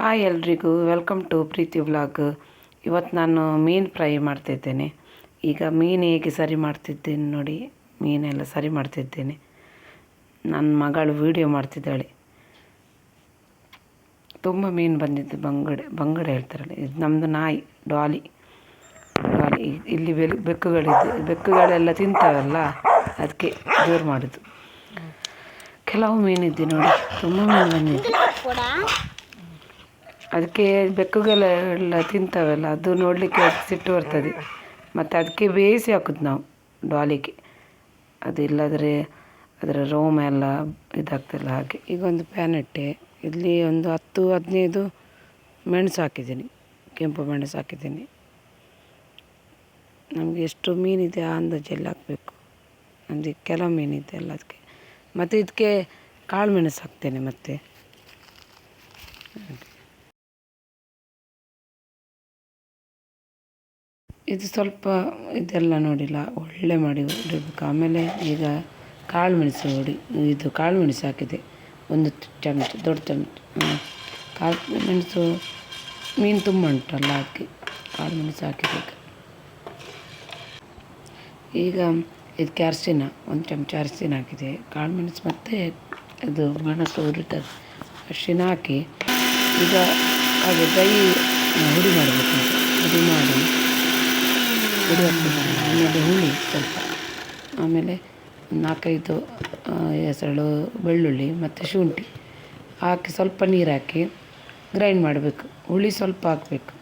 Hi ಎಲ್ರಿಗೂ welcome to Preethi vlog ಇವತ್ತು ನಾನು ಮೀನು ಫ್ರೈ ಮಾಡ್ತಿದ್ದೇನೆ. ಈಗ ಮೀನು ಹೇಗೆ ಸರಿ ಮಾಡ್ತಿದ್ದೇನೆ ನೋಡಿ ಮೀನೆಲ್ಲ ಸರಿ ಮಾಡ್ತಿದ್ದೇನೆ. ನನ್ನ ಮಗಳು ವೀಡಿಯೋ ಮಾಡ್ತಿದ್ದಾಳೆ. ತುಂಬ ಮೀನು ಬಂದಿದ್ದು ಬಂಗಡೆ ಬಂಗಡೆ ಹೇಳ್ತಾರಲ್ಲ ಇದು ನಮ್ಮದು ನಾಯಿ ಡಾಲಿ. ಡಾಲಿ ಇಲ್ಲಿ ಬೆಲ್ ಬೆಕ್ಕುಗಳಿದೆ ಬೆಕ್ಕುಗಳೆಲ್ಲ ತಿಂತಾವಲ್ಲ ಅದಕ್ಕೆ ಜೋರು ಮಾಡೋದು. ಕೆಲವು ಮೀನಿದ್ದೆ ನೋಡಿ ತುಂಬ ಮೀನು ಬಂದಿದೆ. ಅದಕ್ಕೆ ಬೆಕ್ಕುಗಳೆಲ್ಲ ತಿಂತಾವಲ್ಲ, ಅದು ನೋಡಲಿಕ್ಕೆ ಸಿಟ್ಟು ಬರ್ತದೆ. ಮತ್ತು ಅದಕ್ಕೆ ಬೇಯಿಸಿ ಹಾಕೋದು ನಾವು ಡಾಲಿಗೆ ಅದು ಇಲ್ಲದ್ರೆ ಅದರ ರೋಮ ಎಲ್ಲ ಇದಾಗ್ತಲ್ಲ ಹಾಗೆ. ಈಗ ಒಂದು ಪ್ಯಾನ್ ಇಟ್ಟೆ. ಇಲ್ಲಿ ಒಂದು ಹತ್ತು, ಹದಿನೈದು ಮೆಣಸು ಹಾಕಿದ್ದೀನಿ. ಕೆಂಪು ಮೆಣಸು ಹಾಕಿದ್ದೀನಿ. ನಮಗೆ ಎಷ್ಟು ಮೀನಿದೆ ಆ ಅಂದಾಜಲ್ಲಿ ಹಾಕಬೇಕು. ಅಂದರೆ ಕೆಲವು ಮೀನಿದೆ ಅಲ್ಲ ಅದಕ್ಕೆ. ಮತ್ತು ಇದಕ್ಕೆ ಕಾಳು ಮೆಣಸು ಹಾಕ್ತೇನೆ ಮತ್ತೆ. ಇದು ಸ್ವಲ್ಪ ಇದೆಲ್ಲ ನೋಡಿಲ್ಲ, ಒಳ್ಳೆ ಮಾಡಿ ಇಡಬೇಕು ಆಮೇಲೆ ಈಗ ಕಾಳು ಮೆಣಸು ಹೊಡಿ ಇದು ಕಾಳು ಮೆಣಸು ಹಾಕಿದೆ. ಒಂದು ಚಮಚ, ದೊಡ್ಡ ಚಮಚ. ಕಾಳು ಮೆಣಸು ಮೀನು ತುಂಬ ಉಂಟಲ್ಲ ಹಾಕಿ ಕಾಳು ಮೆಣಸು ಹಾಕಿದೆ ಈಗ ಇದಕ್ಕೆ ಅರಿಶಿನ, ಒಂದು ಚಮಚ ಅರಿಶಿನ ಹಾಕಿದೆ. ಕಾಳು ಮೆಣಸು ಮತ್ತು ಇದು ಮೆಣಸು ಹುರಿತದೆ. ಅರಿಶಿನ ಹಾಕಿ ಈಗ ಹಾಗೆ ಕೈ ಹುಡಿ ಮಾಡಬೇಕು ಹುಡಿ ಮಾಡಿ ಹುಡಿ ಹಾಕ್ತಿದ್ದೀನಿ ಆಮೇಲೆ ಹುಳಿ ಸ್ವಲ್ಪ. ಆಮೇಲೆ ನಾಲ್ಕೈದು ಹೆಸರುಳು ಬೆಳ್ಳುಳ್ಳಿ ಮತ್ತು ಶುಂಠಿ ಹಾಕಿ ಸ್ವಲ್ಪ ನೀರು ಹಾಕಿ ಗ್ರೈಂಡ್ ಮಾಡಬೇಕು. ಹುಳಿ ಸ್ವಲ್ಪ ಹಾಕಬೇಕು.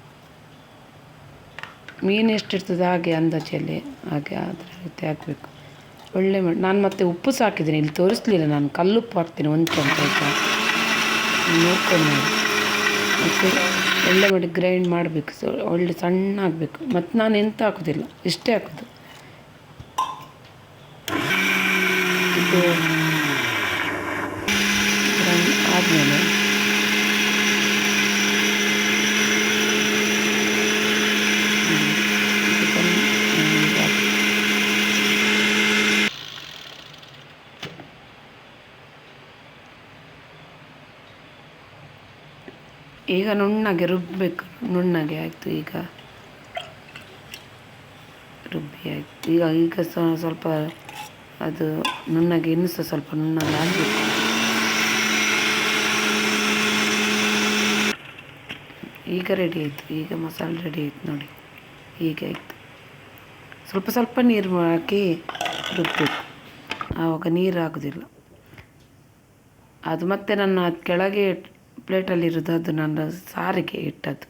ಮೀನು ಎಷ್ಟಿರ್ತದೆ ಹಾಗೆ ಅಂದಾಜಲ್ಲಿ ಹಾಗೆ ಅದರ ರೀತಿ ಹಾಕಬೇಕು. ಒಳ್ಳೆ ನಾನು ಮತ್ತೆ ಉಪ್ಪು ಸಹ ಇಲ್ಲಿ ತೋರಿಸ್ಲಿಲ್ಲ ನಾನು. ಕಲ್ಲುಪ್ಪು ಹಾಕ್ತೀನಿ ಒಂದು ಚಮಚ ನೋಡ್ಕೊಂಡು ಮತ್ತು ಒಳ್ಳೆ ಮಾಡಿ ಗ್ರೈಂಡ್ ಮಾಡಬೇಕು, ಸೊ, ಒಳ್ಳೆ ಸಣ್ಣ ಆಗಬೇಕು. ಮತ್ತು ನಾನು ಎಂತ ಹಾಕೋದಿಲ್ಲ, ಇಷ್ಟೇ ಹಾಕೋದು. ಇದು ಆದಮೇಲೆ ಈಗ ನುಣ್ಣಗೆ ರುಬ್ಬಬೇಕು ನುಣ್ಣಗೆ ಆಯಿತು ಈಗ. ರುಬ್ಬಿ ಆಯಿತು. ಈಗ ಈಗ ಸ್ವಲ್ಪ ಅದು ನುಣ್ಣಗೆ ಇನ್ನೂ ಸಹ ಸ್ವಲ್ಪ ನುಣ್ಣಗೆ ಆಗಬೇಕು. ಈಗ ರೆಡಿ ಆಯಿತು. ಈಗ ಮಸಾಲೆ ರೆಡಿ ಆಯಿತು ನೋಡಿ. ಈಗ ಆಯಿತು. ಸ್ವಲ್ಪ ಸ್ವಲ್ಪ ನೀರು ಹಾಕಿ ರುಬ್ಬಬೇಕು ಆವಾಗ ನೀರು ಹಾಕೋದಿಲ್ಲ ಅದು ಮತ್ತೆ ನನ್ನ ಕೆಳಗೆ ಪ್ಲೇಟಲ್ಲಿರೋದು ಅದು ನನ್ನ ಸಾರಿಗೆ ಇಟ್ಟದ್ದು.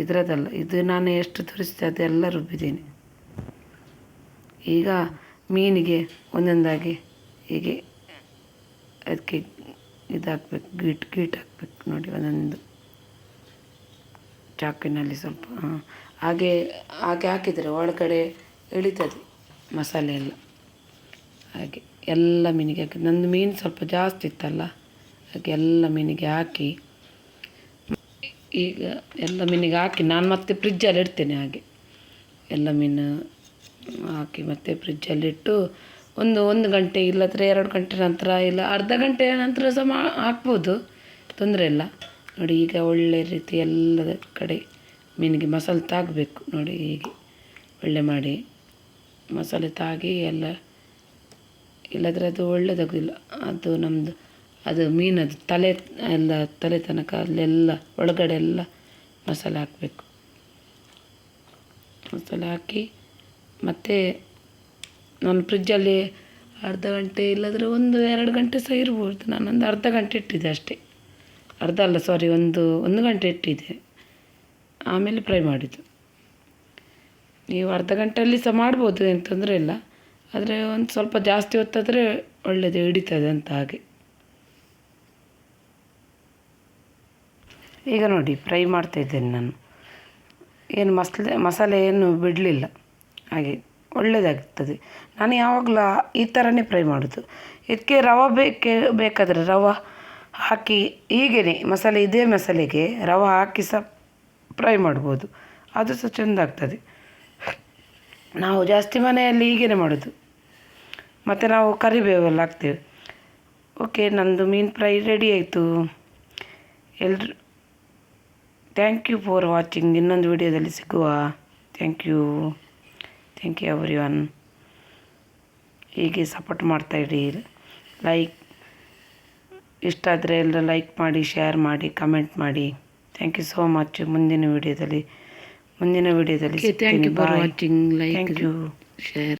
ಇದರದಲ್ಲ, ಇದು ನಾನು ಎಷ್ಟು ತೋರಿಸಿದೆ ಅದೆಲ್ಲ ರುಬ್ಬಿದ್ದೀನಿ. ಈಗ ಮೀನಿಗೆ ಒಂದೊಂದಾಗಿ ಹೀಗೆ ಅದಕ್ಕೆ ಇದಾಕಬೇಕು, ಗೀಟ್ ಗೀಟ್ ಹಾಕ್ಬೇಕು ನೋಡಿ ಒಂದೊಂದು. ಚಾಕಿನಲ್ಲಿ ಸ್ವಲ್ಪ ಹಾಗೆ ಹಾಗೆ ಹಾಕಿದರೆ ಒಳಗಡೆ ಇಳಿತದೆ ಮಸಾಲೆ ಎಲ್ಲ. ಹಾಗೆ ಎಲ್ಲ ಮೀನಿಗೆ ಹಾಕಿ, ನಂದು ಮೀನು ಸ್ವಲ್ಪ ಜಾಸ್ತಿ ಇತ್ತಲ್ಲ? ಹಾಗೆ ಎಲ್ಲ ಮೀನಿಗೆ ಹಾಕಿ, ಈಗ ಎಲ್ಲ ಮೀನಿಗೆ ಹಾಕಿ ನಾನು ಮತ್ತೆ ಫ್ರಿಜ್ಜಲ್ಲಿ ಇಡ್ತೇನೆ ಹಾಗೆ. ಎಲ್ಲ ಮೀನು ಹಾಕಿ ಮತ್ತೆ ಫ್ರಿಜ್ಜಲ್ಲಿಟ್ಟು ಒಂದು ಒಂದು ಗಂಟೆ ಇಲ್ಲದ್ರೆ ಎರಡು ಗಂಟೆ ನಂತರ ಇಲ್ಲ, ಅರ್ಧ ಗಂಟೆ ನಂತರ ಸಹ ಮಾ, ಹಾಕ್ಬೋದು, ತೊಂದರೆ ಇಲ್ಲ. ನೋಡಿ ಈಗ ಒಳ್ಳೆ ರೀತಿ ಎಲ್ಲದ ಕಡೆ ಮೀನಿಗೆ ಮಸಾಲೆ ತಾಗಬೇಕು. ನೋಡಿ ಹೀಗೆ ಒಳ್ಳೆ ಮಾಡಿ ಮಸಾಲೆ ತಾಗಿ ಎಲ್ಲ ಇಲ್ಲದ್ರೆ ಅದು ಒಳ್ಳೆಯದಾಗೋದಿಲ್ಲ ಅದು ನಮ್ಮದು ಅದು ಮೀನದು ತಲೆ, ಎಲ್ಲ ತಲೆ ತನಕ ಅಲ್ಲೆಲ್ಲ ಒಳಗಡೆ ಎಲ್ಲ ಮಸಾಲೆ ಹಾಕಬೇಕು. ಮಸಾಲೆ ಹಾಕಿ ಮತ್ತು ನಾನು ಫ್ರಿಜ್ಜಲ್ಲಿ ಅರ್ಧ ಗಂಟೆ ಇಲ್ಲದ್ರೆ ಒಂದು ಎರಡು ಗಂಟೆ ಸಹ ಇರ್ಬೋದು. ನಾನೊಂದು ಅರ್ಧ ಗಂಟೆ ಇಟ್ಟಿದ್ದೆ ಅಷ್ಟೇ. ಅರ್ಧ ಅಲ್ಲ ಸಾರಿ ಒಂದು ಒಂದು ಗಂಟೆ ಇಟ್ಟಿದ್ದೆ. ಆಮೇಲೆ ಫ್ರೈ ಮಾಡಿದ್ದು. ನೀವು ಅರ್ಧ ಗಂಟೆಯಲ್ಲಿ ಸಹ ಮಾಡ್ಬೋದು, ಏನು ತೊಂದರೆ ಇಲ್ಲ. ಆದರೆ ಒಂದು ಸ್ವಲ್ಪ ಜಾಸ್ತಿ ಹೊತ್ತಾದರೆ ಒಳ್ಳೆಯದು ಹಿಡಿತದೆ ಅಂತ ಹಾಗೆ. ಈಗ ನೋಡಿ ಫ್ರೈ ಮಾಡ್ತಾಯಿದ್ದೇನೆ ನಾನು. ಏನು ಮಸಾಲೆ ಮಸಾಲೆ ಏನು ಬಿಡಲಿಲ್ಲ. ಹಾಗೆ ಒಳ್ಳೆಯದಾಗ್ತದೆ ನಾನು ಯಾವಾಗಲೂ ಈ ಥರನೇ ಫ್ರೈ ಮಾಡೋದು. ಇದಕ್ಕೆ ರವೆ ಬೇಕೇ, ಬೇಕಾದರೆ ರವೆ ಹಾಕಿ ಹೀಗೇ ಮಸಾಲೆ, ಇದೇ ಮಸಾಲೆಗೆ ರವೆ ಹಾಕಿ ಸಹ ಫ್ರೈ ಮಾಡ್ಬೋದು. ಅದು ಸಹ ಚೆಂದ ಆಗ್ತದೆ ನಾವು ಜಾಸ್ತಿ ಮನೆಯಲ್ಲಿ ಹೀಗೇ ಮಾಡೋದು. ಮತ್ತು ನಾವು ಕರಿಬೇವೆಲ್ಲ ಹಾಕ್ತೇವೆ. ಓಕೆ ನಂದು ಮೀನು ಫ್ರೈ ರೆಡಿ ಆಯಿತು. ಎಲ್ರು ಥ್ಯಾಂಕ್ ಯು ಫಾರ್ ವಾಚಿಂಗ್ ಇನ್ನೊಂದು ವಿಡಿಯೋದಲ್ಲಿ ಸಿಗುವ. Thank you thank you everyone ಹೀಗೆ ಸಪೋರ್ಟ್ ಮಾಡ್ತಾಯಿರಿ ಲೈಕ್ ಇಷ್ಟ ಆದರೆ ಎಲ್ಲರೂ ಲೈಕ್ ಮಾಡಿ ಶೇರ್ ಮಾಡಿ ಕಮೆಂಟ್ ಮಾಡಿ. ಥ್ಯಾಂಕ್ ಯು ಸೋ ಮಚ್ ಮುಂದಿನ ವಿಡಿಯೋದಲ್ಲಿ ಮುಂದಿನ ವಿಡಿಯೋದಲ್ಲಿ thank you for watching like thank you share